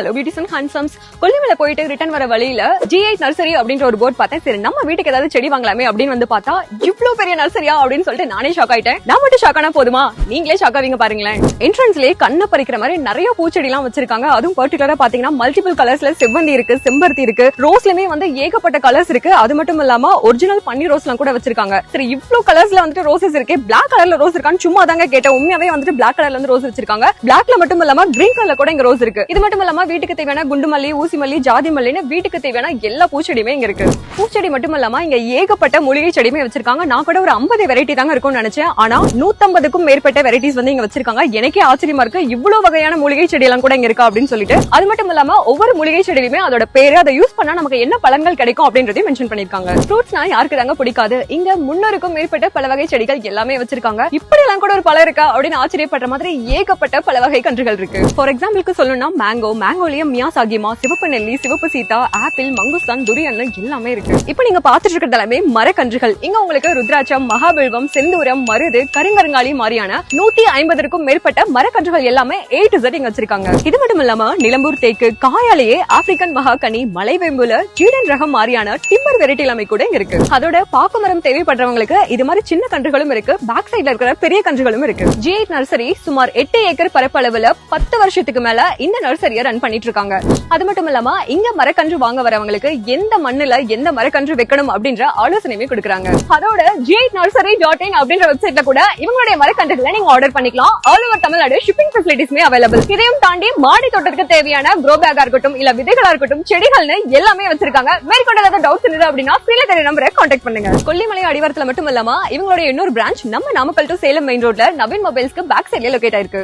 Hello beauties and Kollimalai போயிட்டு return வர வழியில ஜிஐ நர்சரி அப்படின்ற ஒரு போர்ட் பார்த்தேன். சரி நம்ம வீட்டுக்கு ஏதாவது செடி வாங்கலாமே அப்படின்னு வந்து பார்த்தா இவ்ளோ பெரிய நர்சரியா அப்படின்னு சொல்லிட்டு நானே ஷாக் ஆயிட்டேன். நான் மட்டும் ஷாக் ஆனா போதுமா? நீங்களே ஷாக் ஆவீங்க பாருங்களேன். என்ட்ரன்ஸ்லயே கண்ணை பறிக்கிற மாதிரி நிறைய பூச்செடி எல்லாம் வச்சிருக்காங்க. அதுவும் பர்டிகுலரா பாத்தீங்கன்னா மல்டிபிள் கலர்ஸ்ல செவ்வந்தி இருக்கு செம்பருத்தி இருக்கு. ரோஸ்லயுமே வந்து ஏகப்பட்ட கலர்ஸ் இருக்கு. அது மட்டும் இல்லாம ஒரிஜினல் பன்னி ரோஸ் எல்லாம் கூட வச்சிருக்காங்க. சரி இவ்வளவு கலர்ஸ்ல வந்துட்டு ரோசஸ் இருக்கு. பிளாக் கலர்ல ரோஸ் இருக்கான்னு சும்மா தாங்க கேட்டேன். உண்மையாவே வந்துட்டு பிளாக் கலர்ல இருந்து ரோஸ் வச்சிருக்காங்க. பிளாக்ல மட்டும் இல்லாம கிரீன் கலர்ல கூட இங்க ரோஸ் இருக்கு. இது மட்டும் இல்லாம வீட்டுக்கு தேவையான குண்டு மல்லி ஊசி மல்லி ஜாதி மல்லின்னு வீட்டுக்கு தேவையான எல்லா பூச்செடியுமே இங்க இருக்கு. பூச்செடி மட்டும் இல்லாம இங்க ஏகப்பட்ட மூலிகை செடியுமே வச்சிருக்காங்க. நான் கூட ஒரு 50 வெரைட்டி தாங்க இருக்கும்னு நினைச்சேன். ஆனா 150க்கும் மேற்பட்ட வெரைட்டிஸ் வந்து இங்க வச்சிருக்காங்க. எனக்கே ஆச்சரியமா இருக்கு. இவ்வளவு வகையான மூலிகை செடி எல்லாம் கூட இங்க இருக்கா அப்படின்னு சொல்லிட்டு. அது மட்டும் இல்லாம ஒவ்வொரு மூலிகை செடியுமே அதோட பேரு அதை யூஸ் பண்ணா நமக்கு என்ன பலன்கள் கிடைக்கும் அப்படின்றதையும் மென்ஷன் பண்ணிருக்காங்க ஃப்ரூட்ஸ்னா யாருக்கு தாங்க பிடிக்காது. இங்க முன்னூறுக்கும் மேற்பட்ட பல வகை செடிகள் எல்லாமே வச்சிருக்காங்க. இப்படி எல்லாம் கூட ஒரு பழம் இருக்கா அப்படின்னு ஆச்சரியப்படுற மாதிரி ஏகப்பட்ட பல வகை கன்றுகள் இருக்கு. ஃபார் எக்ஸாம்பிளுக்கு சொல்லணும்னா மேங்கோ மேங்கோலயே மியாசாகிமா சிவப்பு நெல்லி சிவப்பு சீதா ஆப்பிள் மங்குஸ்தான் துரியன் எல்லாமே இருக்கு. இப்போ நீங்க பாத்துட்டு இருக்கிறது எல்லாமே மரக்கன்றுகள். இங்க உங்களுக்கு ருத்ராட்சம் மகாபெல்வம் செந்தூரம் மருது கருங்கருங்காலி மாதிரியான நூத்தி ஐம்பதற்கும் மேற்பட்ட மரக்கன்றுகள் எல்லாமே ஏ டு இங்க வச்சிருக்காங்க. இது மட்டும் இல்லாம நிலம்பூர் தேக்கு காயாலேயே ஆப்பிரிக்கன் மகாகனி மலைவேம்புல ஜீடன் ரகம் மாதிரியான டிம்பர் வெரைட்டி எல்லாமே கூட இங்க இருக்கு. அதோட பாக்கு மரம் தேவைப்படுறவங்களுக்கு இது மாதிரி சின்ன கன்றுகளும் இருக்கு. பேக் சைடுல இருக்கிற பெரிய கன்றுகளும் இருக்கு. ஜி நர்சரி சுமார் எட்டு ஏக்கர் பரப்பளவுல பத்து வருஷத்துக்கு மேல இந்த நர்சரியை ரன் பண்ணிட்டு இருக்காங்க அது மட்டும் இல்லாம இங்க மரக்கன்று வாங்க வரவங்களுக்கு எந்த மண்ணுல எந்த மரக்கன்று வைக்கணும் அப்படின்ற ஆலோசனையுமே கொடுக்குறாங்க. அதோட ஜிஐட் நர்சரி டாட் இன் அப்படின்ற வெப்சைட்ல கூட இவங்களுடைய மரக்கன்றுகளை நீங்க ஆர்டர் பண்ணிக்கலாம். ஆல் ஓவர் தமிழ்நாடு ஷிப்பிங் ஃபெசிலிட்டிஸ்மே அவைலபிள் இதையும் தாண்டி மாடி தோட்டத்துக்கு தேவையான க்ரோ பேக்கா இருக்கட்டும் இல்ல விதைகளா இருக்கட்டும் செடிகள்னு எல்லாமே வச்சிருக்காங்க. மேற்கொண்டு ஏதாவது டவுட்ஸ் இருந்தது அப்படின்னா கீழே தெரிய நம்பரை கான்டாக்ட் பண்ணுங்க. கொல்லிமலை அடிவாரத்துல மட்டும் இல்லாம இவங்களுடைய இன்னொரு பிரான்ச் நம்ம நாமக்கல் டு சேலம் மெயின் ரோட்ல நவீன் மொபைல்ஸ்க்கு பேக் சைட்ல லொகேட் ஆயிருக்கு.